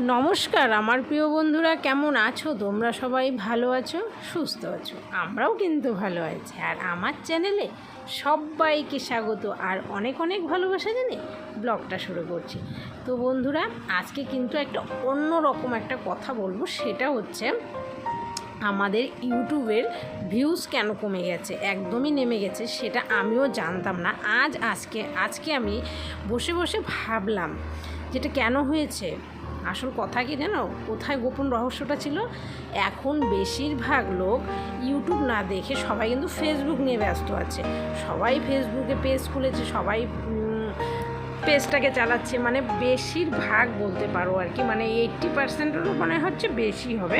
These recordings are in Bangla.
নমস্কার, আমার প্রিয় বন্ধুরা, কেমন আছো? তোমরা সবাই ভালো আছো, সুস্থ আছো? আমরাও কিন্তু ভালো আছি। আর আমার চ্যানেলে সবাইকে স্বাগত, আর অনেক অনেক ভালোবাসা জানে ব্লগটা শুরু করছি। তো বন্ধুরা, আজকে কিন্তু একটা অন্য রকম একটা কথা বলব, সেটা হচ্ছে আমাদের ইউটিউবের ভিউজ কেন কমে গেছে, একদমই নেমে গেছে, সেটা আমিও জানতাম না। আজ আজকে আজকে আমি বসে বসে ভাবলাম, যেটা কেন হয়েছে? আসল কথা কি জানো? কোথায় গোপন রহস্যটা ছিল? এখন বেশিরভাগ লোক ইউটিউব না দেখে সবাই কিন্তু ফেসবুক নিয়ে ব্যস্ত আছে। সবাই ফেসবুকে পেজ খুলেছে, সবাই পেজটাকে চালাচ্ছে। মানে বেশিরভাগ বলতে পারো আর কি মানে এইট্টি পার্সেন্টেরও মনে হচ্ছে বেশি হবে।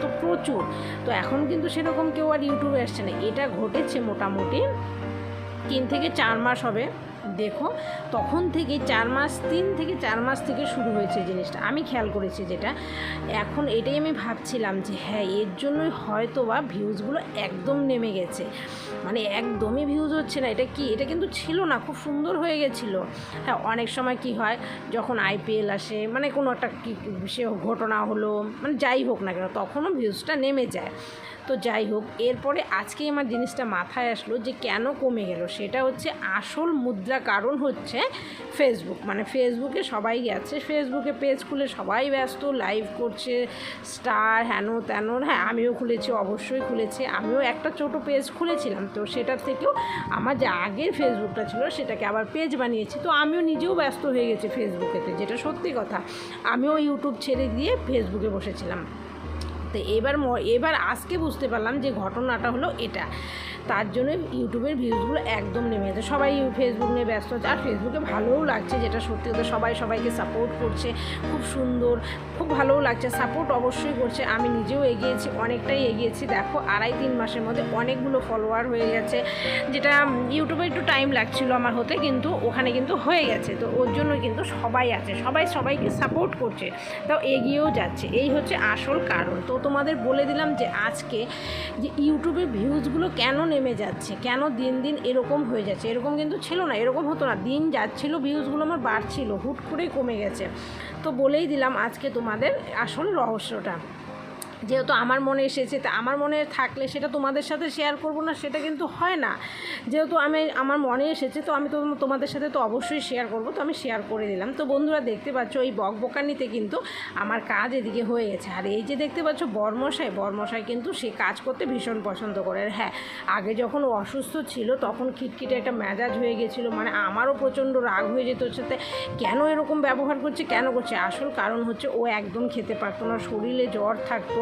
তো প্রচুর। তো এখন কিন্তু সেরকম কেউ আর ইউটিউবে আসছে না। এটা ঘটেছে মোটামুটি তিন থেকে চার মাস হবে। দেখো, তখন থেকে চার মাস, তিন থেকে চার মাস থেকে শুরু হয়েছে জিনিসটা। আমি খেয়াল করেছি যেটা। এখন এটাই আমি ভাবছিলাম যে হ্যাঁ এর জন্যই হয়তো বা ভিউজগুলো একদম নেমে গেছে। মানে একদমই ভিউজ হচ্ছে না। এটা কি? এটা কিন্তু ছিল না, খুব সুন্দর হয়ে গেছিল। হ্যাঁ অনেক সময় কি হয়, যখন আইপিএল আসে মানে কোনো একটা কি, সে ঘটনা হলো মানে যাই হোক না কেন, তখনও ভিউজটা নেমে যায়। তো যাই হোক, এরপরে আজকে আমার জিনিসটা মাথায় আসলো যে কেন কমে গেল। সেটা হচ্ছে আসল মুদ্রা কারণ হচ্ছে ফেসবুক মানে ফেসবুকে সবাই গেছে ফেসবুকে পেজ খুলে সবাই ব্যস্ত লাইভ করছে স্টার হেন তেন হ্যাঁ আমিও খুলেছি, অবশ্যই খুলেছি। আমিও একটা ছোট পেজ খুলেছিলাম, তো সেটার থেকেও আমার যে আগের ফেসবুকটা ছিল, সেটাকে আবার পেজ বানিয়েছি। তো আমিও নিজেও ব্যস্ত হয়ে গেছি ফেসবুকেতে যেটা সত্যি কথা। আমিও ইউটিউব ছেড়ে দিয়ে ফেসবুকে বসেছিলাম। তো এবার এবার আজকে বুঝতে পারলাম যে ঘটনাটা হলো এটা। তার জন্য ইউটিউবের ভিউজগুলো একদম নেমে গেছে। সবাই ফেসবুক নিয়ে ব্যস্ত আছে। আর ফেসবুকে ভালোও লাগছে যেটা সত্যি কথা। সবাই সবাইকে সাপোর্ট করছে। খুব সুন্দর, খুব ভালোও লাগছে। সাপোর্ট অবশ্যই করছে। আমি নিজেও এগিয়েছি, অনেকটাই এগিয়েছি। দেখো, আড়াই তিন মাসের মধ্যে অনেকগুলো ফলোয়ার হয়ে গেছে। যেটা ইউটিউবে একটু টাইম লাগছিল আমার হতে, কিন্তু ওখানে কিন্তু হয়ে গেছে। তো ওর জন্য কিন্তু সবাই আছে। সবাই সবাইকে সাপোর্ট করছে। তাও এগিয়েও যাচ্ছে। এই হচ্ছে আসল কারণ। তো তোমাদের বলে দিলাম যে আজকে যে ইউটিউবের ভিউজগুলো কেন নেমে যাচ্ছে। কেন দিন দিন এরকম হয়ে যাচ্ছে? এরকম কিন্তু ছিল না, এরকম হতো না। দিন যাচ্ছিল, ভিউজগুলো আমার বাড়ছিল, হুট করেই কমে গেছে। তো বলেই দিলাম আজকে তোমাদের আসল রহস্যটা। যেহেতু আমার মনে এসেছে, তা আমার মনে থাকলে সেটা তোমাদের সাথে শেয়ার করব না, সেটা কিন্তু হয় না। যেহেতু আমি, আমার মনে এসেছে, তো আমি তো তোমাদের সাথে তো অবশ্যই শেয়ার করব, তো আমি শেয়ার করে দিলাম। তো বন্ধুরা দেখতে পাচ্ছ, এই বকবকানিতে কিন্তু আমার কাজ এদিকে হয়ে গেছে। আর এই যে দেখতে পাচ্ছ, বর্মশাই বর্মশাই কিন্তু সে কাজ করতে ভীষণ পছন্দ করে। হ্যাঁ আগে যখন অসুস্থ ছিল, তখন খিটখিটে একটা মেজাজ হয়ে গেছিল মানে আমারও প্রচণ্ড রাগ হয়ে যেত ওর সাথে। কেন এরকম ব্যবহার করছে, কেন করছে? আসল কারণ হচ্ছে ও একদম খেতে পারতো না, শরীরে জ্বর থাকতো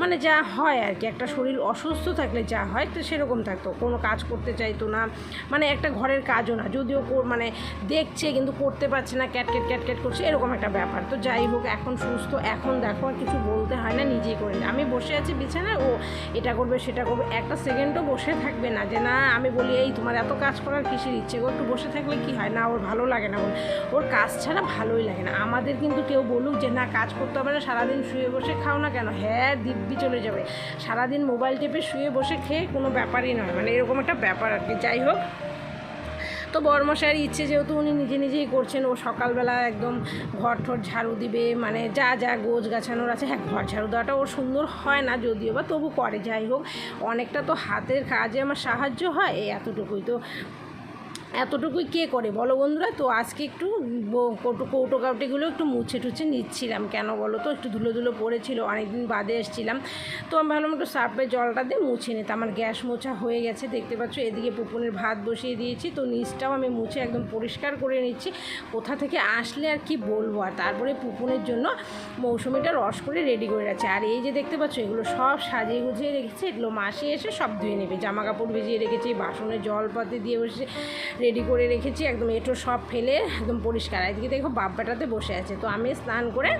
মানে যা হয় আর কি, একটা শরীর অসুস্থ থাকলে যা হয়, তো সেরকম থাকতো। কোনো কাজ করতে চাইতো না মানে একটা ঘরের কাজও না। যদিও মানে দেখছে কিন্তু করতে পারছে না ক্যাটকেট ক্যাটকেট করছে, এরকম একটা ব্যাপার। তো যাই হোক, এখন সুস্থ, এখন দেখো আর কিছু বলতে হয় না, নিজেই করে। আমি বসে আছি বিছানায়, ও এটা করবে, সেটা করবে। একটা সেকেন্ডও বসে থাকবে না যে, না, আমি বলি, এই তোমার এত কাজ করার কিসের ইচ্ছে? একটু বসে থাকলে কি হয়? না, ওর ভালো লাগে না। ওর কাজ ছাড়া ভালোই লাগে না। আমাদের কিন্তু কেউ বলুক যে, না, কাজ করতে হবে না, সারাদিন শুয়ে বসে খাও না কেন? হ্যাঁ দিব্যি চলে যাবে। সারাদিন মোবাইল টেপে শুয়ে বসে খেয়ে কোনো ব্যাপারই নয়। মানে এরকম একটা ব্যাপার আর কি। যাই হোক, তো বর্মশাইয়ের ইচ্ছে যেহেতু উনি নিজে নিজেই করছেন, ও সকালবেলা একদম ঘর ঠর ঝাড়ু দিবে মানে যা যা গোছ গাছানোর আছে হ্যাঁ ঘর ঝাড়ু দেওয়াটা ওর সুন্দর হয় না যদিও বা তবু করে। যাই হোক, অনেকটা তো হাতের কাজে আমার সাহায্য হয় এই এতটুকুই। তো এতটুকুই কে করে? বলো বন্ধুরা, তো আজকে একটু কৌটো কৌটো কাউটিগুলো একটু মুছে টুছে নিচ্ছিলাম। কেন বলো তো? একটু ধুলো ধুলো পড়েছিল, অনেকদিন বাদে এসেছিলাম। তো আমি ভাবলাম একটু সার্ফে জলটা দিয়ে মুছে নিতে। আমার গ্যাস মোছা হয়ে গেছে, দেখতে পাচ্ছ? এদিকে পুপুনের ভাত বসিয়ে দিয়েছি। তো নিচটাও আমি মুছে একদম পরিষ্কার করে নিচ্ছি। কোথা থেকে আসলে আর কি বলব? আর তারপরে পুপুনের জন্য মৌসুমিটা রস করে রেডি করে রাখছে। আর এই যে দেখতে পাচ্ছ, এগুলো সব সাজিয়ে গুছিয়ে রেখেছে। এগুলো মাসি এসে সব ধুয়ে নেবে। জামা কাপড় ভিজিয়ে রেখেছি বাসনে জল দিয়ে বসে রেডি করে রেখেছি, একদম এঁটো সব ফেলে, একদম পরিষ্কার। এদিকে দেখো বাপ্পাটাতে বসে আছে, তো আমি স্নান করে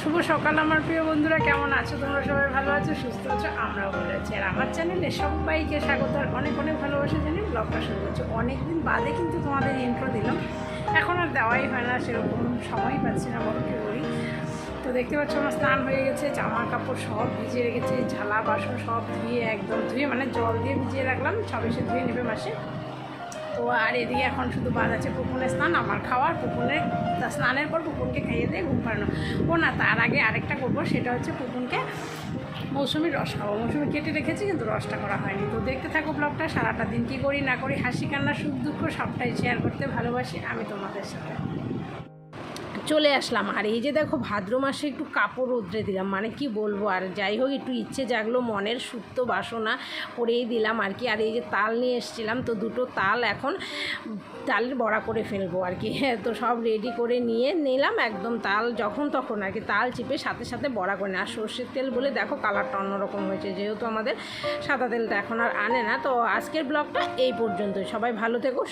শুভ সকাল আমার প্রিয় বন্ধুরা, কেমন আছো? তোমরা সবাই ভালো আছো, সুস্থ আছো, আমরাও ভালো আছি। আর আমার চ্যানেলে সবাইকে স্বাগত, আর অনেক অনেক ভালোবাসা জানি ব্লগটা শুরু করছি। অনেকদিন বাদে কিন্তু তোমাদের ইন্ট্রো দিলাম। এখন আর দেওয়াই হয় না, সেরকম সময় পাচ্ছি না, বলো কি করি তো দেখতে পাচ্ছ আমার স্নান হয়ে গেছে জামা কাপড় সব ভিজিয়ে রেখেছে, ঝালা বাসন সব ধুয়ে, একদম ধুয়ে মানে জল দিয়ে ভিজিয়ে রাখলাম সব এসে ধুয়ে নেবে মাসে। তো আর এদিকে এখন শুধু বাদ আছে পুকুনের স্নান, আমার খাওয়ার পুকুনের স্নানের পর পুকুনকে খাইয়ে দিয়ে ঘুম পাড়ানো। ও না, তার আগে আরেকটা করব, সেটা হচ্ছে পুকুনকে মৌসুমির রস খাব মৌসুমি কেটে রেখেছি, কিন্তু রসটা করা হয়নি। তো দেখতে থাকো ব্লগটা, সারাটা দিন কী করি না করি, হাসি কান্না, সুখ দুঃখ সবটাই শেয়ার করতে ভালোবাসি আমি তোমাদের সাথে। চলে আসলাম। আর এই যে দেখো ভাদ্র মাসে একটু কাপড় রোদ্রে দিলাম। মানে কি বলব? আর যাই হোক, একটু ইচ্ছে জাগলো, মনের সুপ্ত বাসনা করেই দিলাম আর কি। আর এই যে তাল নিয়ে এসেছিলাম, তো দুটো তাল এখন তালের বড়া করে ফেলব আর কি। হ্যাঁ তো সব রেডি করে নিয়ে নিলাম একদম তাল, যখন তখন আর কি তাল চিপে সাথে সাথে বড়া করে আর সর্ষের তেল বলে দেখো কালারটা অন্যরকম হয়েছে, যেহেতু আমাদের সাদা তেলটা এখন আর আনে না। তো আজকের ব্লগটা এই পর্যন্তই। সবাই ভালো থেকো